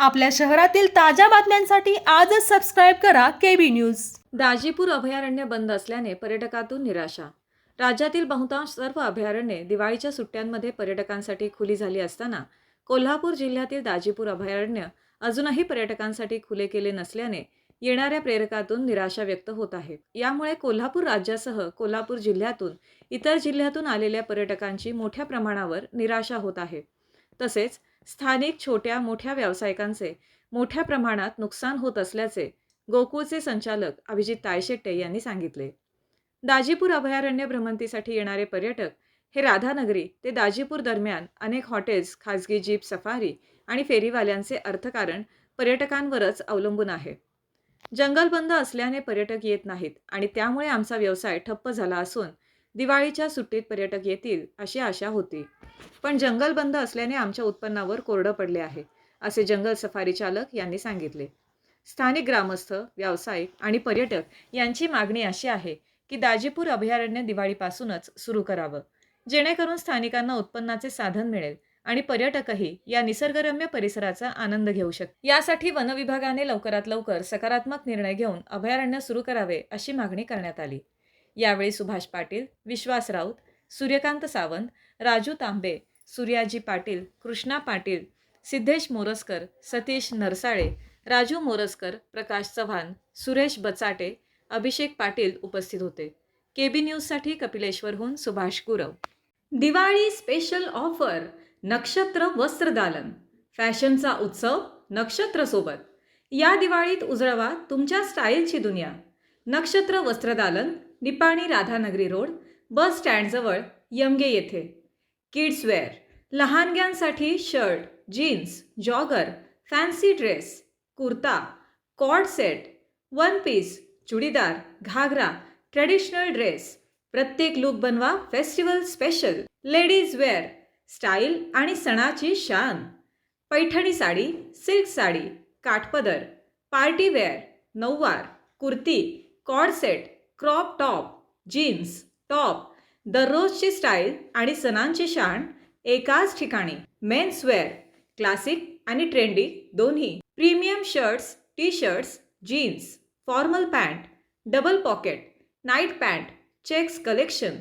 आपल्या शहरातील ताज्या बातम्यांसाठी आजच सबस्क्राईब करा केबी न्यूज दाजीपूर अभयारण्य बंद असल्याने पर्यटकातून निराशा. राज्यातील बहुतांश सर्व अभयारण्ये दिवाळीच्या सुट्ट्यांमध्ये पर्यटकांसाठी खुली झाली असताना कोल्हापूर जिल्ह्यातील दाजीपूर अभयारण्य अजूनही पर्यटकांसाठी खुले केले नसल्याने येणाऱ्या प्रेरकातून निराशा व्यक्त होत आहे. यामुळे कोल्हापूर राज्यासह कोल्हापूर जिल्ह्यातून इतर जिल्ह्यातून आलेल्या पर्यटकांची मोठ्या प्रमाणावर निराशा होत आहे. तसेच स्थानिक छोट्या मोठ्या व्यावसायिकांचे मोठ्या प्रमाणात नुकसान होत असल्याचे गोकुळचे संचालक अभिजित तायशेट्टे यांनी सांगितले. दाजीपूर अभयारण्य भ्रमंतीसाठी येणारे पर्यटक हे राधानगरी ते दाजीपूर दरम्यान अनेक हॉटेल्स खाजगी जीप सफारी आणि फेरीवाल्यांचे अर्थकारण पर्यटकांवरच अवलंबून आहे. जंगल बंद असल्याने पर्यटक येत नाहीत आणि त्यामुळे आमचा व्यवसाय ठप्प झाला असून दिवाळीच्या सुट्टीत पर्यटक येतील अशी आशा होती. पण जंगल बंद असल्याने आमच्या उत्पन्नावर कोरडं पडले आहे असे जंगल सफारी चालक यांनी सांगितले. स्थानिक ग्रामस्थ व्यावसायिक आणि पर्यटक यांची मागणी अशी आहे की दाजीपूर अभयारण्य दिवाळीपासूनच सुरू करावं जेणेकरून स्थानिकांना उत्पन्नाचे साधन मिळेल आणि पर्यटकही या निसर्गरम्य परिसराचा आनंद घेऊ शक यासाठी वनविभागाने लवकरात लवकर सकारात्मक निर्णय घेऊन अभयारण्य सुरू करावे अशी मागणी करण्यात आली. यावेळी सुभाष पाटील विश्वास राऊत सूर्यकांत सावंत राजू तांबे सूर्याजी पाटील कृष्णा पाटील सिद्धेश मोरसकर सतीश नरसाळे राजू मोरसकर प्रकाश चव्हाण सुरेश बचाटे अभिषेक पाटील उपस्थित होते. केबी न्यूजसाठी कपिलेश्वरहून सुभाष गुरव. दिवाळी स्पेशल ऑफर नक्षत्र वस्त्रदालन फॅशनचा उत्सव नक्षत्रसोबत या दिवाळीत उजळवा तुमच्या स्टाईलची दुनिया. नक्षत्र वस्त्रदालन निपाणी राधानगरी रोड बस स्टँडजवळ यमगे येथे. Kids wear लहानग्यांसाठी shirt jeans jogger fancy dress kurta coord set one piece churidar ghagra traditional dress प्रत्येक लुक बनवा festival special. Ladies wear style आणि सणाची शान. पैठणी साडी सिल्क साडी काठपदर पार्टी वेअर नऊवार kurti coord set crop top jeans top दररोजची style आणि सणांची शान एकाच ठिकाणी. मेन्स वेअर क्लासिक आणि ट्रेंडी दोन्ही. Premium shirts T shirts jeans formal pant double pocket night pant checks collection.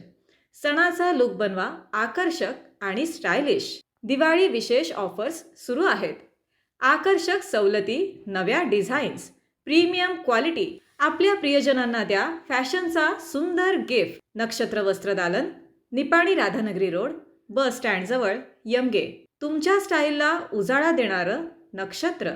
सणाचा लुक बनवा आकर्षक आणि स्टायलिश. दिवाळी विशेष ऑफर्स सुरू आहेत. आकर्षक सवलती नव्या डिझाईन्स प्रीमियम क्वालिटी. आपल्या प्रियजनांना द्या फॅशनचा सुंदर gift. Nakshatra Vastradalan Nipani Radhanagari road bus स्टँडजवळ Yamage. तुमच्या स्टाईलला उजाळा देणारं नक्षत्र.